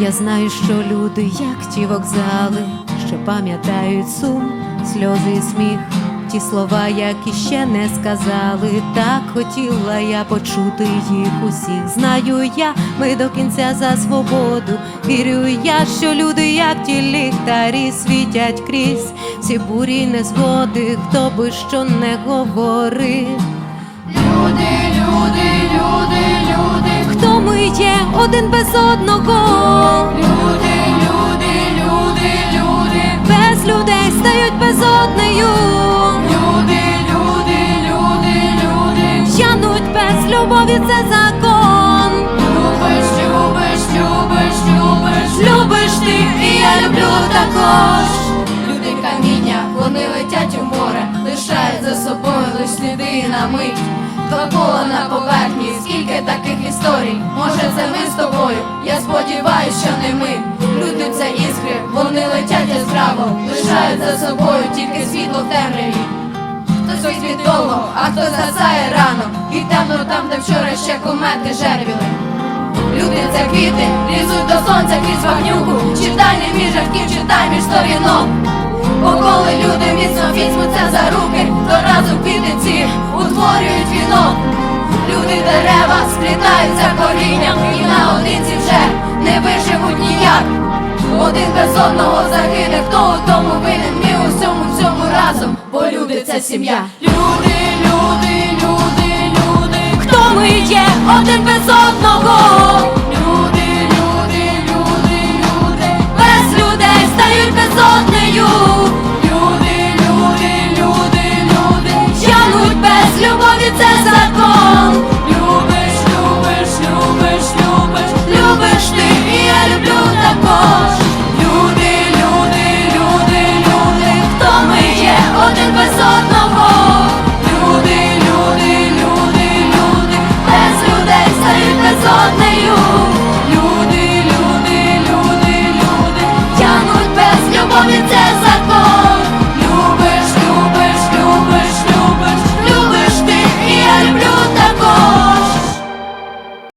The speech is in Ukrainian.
Я знаю, що люди, як ті вокзали, що пам'ятають сум, сльози і сміх, ті слова, які ще не сказали. Так хотіла я почути їх усіх. Знаю я, ми до кінця за свободу. Вірю я, що люди, як ті ліхтарі, світять крізь всі бурі й незгоди, хто би що не говорив. Люди, люди, люди, люди, є один без одного, люди, люди, люди, люди, без людей стають безоднею, люди, люди, люди, люди. Тянуть без любові це закон. Любиш, любиш, любиш, любиш, Любиш ти, і я люблю також. Люди каміння, вони летять у море, лишають за собою лиш сліди на мить. Два кола на поверхні, скільки таких історій. Може, це ми з тобою? Я сподіваюсь, що не ми. Це іскри, вони летять яскраво, лишають за собою тільки світло в темряві. Хтось світить довго, а хтось згасає рано. І темно там, де вчора ще комети жервіли. Люди це квіти, лізуть до сонця крізь вогнюку Читай не між жахків, читай між сторінок Бо коли люди міцно візьмуться за руки То разом квіти ці утворюють вінок Люди дерева сплітаються корінням Один без одного загине, хто у тому винен? Ми у всьому всьому разом, бо люди це сім'я. Люди, люди, люди, люди. Хто ми є? Один без одного,